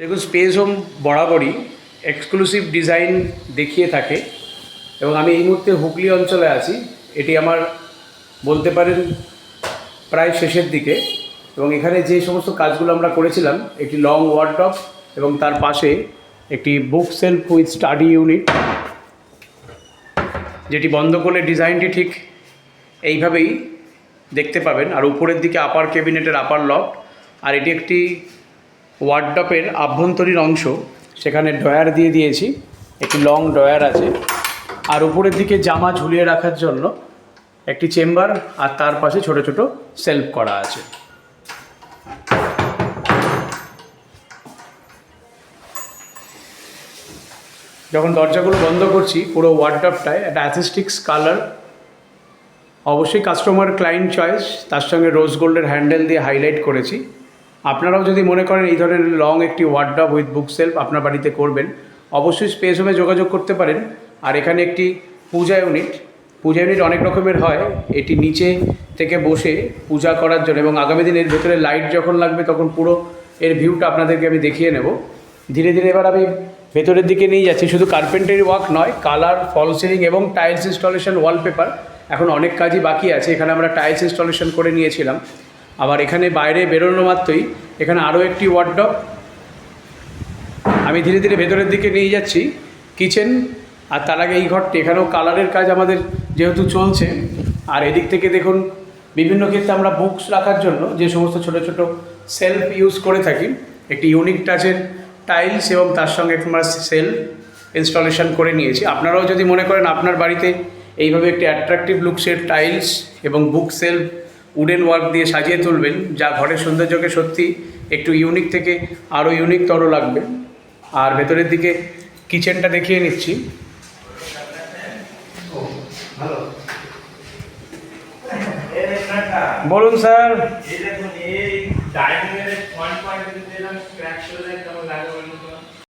দেখুন space home বরাবরই exclusive design দেখিয়ে থাকে এবং আমি এই মুহূর্তে হুগলি অঞ্চলে আছি। এটি আমার বলতে পারেন প্রায় শেষের দিকে এবং এখানে যে সমস্ত কাজগুলো আমরা করেছিলাম, একটি লং ওয়ার্ড্রপ এবং তার পাশে একটি book shelf with study unit যেটি বন্ধ করলে ডিজাইনটি ঠিক এইভাবেই দেখতে পাবেন। আর উপরের দিকে আপার ক্যাবিনেটের আপার লক আর এটি একটি ওয়ার্ডটপের আভ্যন্তরীণ অংশ, সেখানে ড্রয়ার দিয়ে দিয়েছি, একটি লং ড্রয়ার আছে। আর উপরের দিকে জামা ঝুলিয়ে রাখার জন্য একটি চেম্বার, আর তার পাশে ছোট ছোট সেলফ করা আছে। যখন দরজাগুলো বন্ধ করছি, পুরো ওয়ার্ডটপটায় একটা অ্যাথেস্টিক্স কালার। অবশ্যই কাস্টমার ক্লায়েন্ট চয়েস, তার সঙ্গে রোজ গোল্ডের হ্যান্ডেল দিয়ে হাইলাইট করেছি। আপনারাও যদি মনে করেন এই ধরনের লং একটি ওয়ার্ড্রপ উইথ বুক সেলফ আপনার বাড়িতে করবেন, অবশ্যই স্পেস হোমে যোগাযোগ করতে পারেন। আর এখানে একটি পূজা ইউনিট পূজা ইউনিট অনেক রকমের হয়। এটি নিচে থেকে বসে পূজা করার জন্য এবং আগামী দিন এর ভেতরে লাইট যখন লাগবে তখন পুরো এর ভিউটা আপনাদেরকে আমি দেখিয়ে নেব। ধীরে ধীরে এবার আমি ভেতরের দিকে নিয়ে যাচ্ছি। শুধু কার্পেন্টারি ওয়ার্ক নয় কালার ফল সিলিং এবং টাইলস ইনস্টলেশন ওয়ালপেপার এখন অনেক কাজই বাকি আছে। এখানে আমরা টাইলস ইনস্টলেশন করে নিয়েছিলাম। আবার এখানে বাইরে বেরোনো মাত্রই এখানে আরও একটি ওয়ার্ডডপ আমি ধীরে ধীরে ভেতরের দিকে নিয়ে যাচ্ছি কিচেন আর তার আগে এই ঘরটি। এখানেও কালারের কাজ আমাদের যেহেতু চলছে, আর এদিক থেকে দেখুন, বিভিন্ন ক্ষেত্রে আমরা বুকস রাখার জন্য যে সমস্ত ছোট ছোট সেলফ ইউজ করে থাকি, একটি ইউনিক টাচের টাইলস এবং তার সঙ্গে আমরা সেলফ ইনস্টলেশন করে নিয়েছি। আপনারাও যদি মনে করেন আপনার বাড়িতে এইভাবে একটি অ্যাট্রাকটিভ লুকসের টাইলস এবং বুক সেলফ উডেন ওয়ার্ক দিয়ে সাজিয়ে তুলবেন, যা ঘরের সৌন্দর্যকে সত্যি একটু ইউনিক থেকে আরও ইউনিকতর লাগবে। আর ভেতরের দিকে কিচেনটা দেখিয়ে নিচ্ছি। বলুন, স্যার। ডাইনিং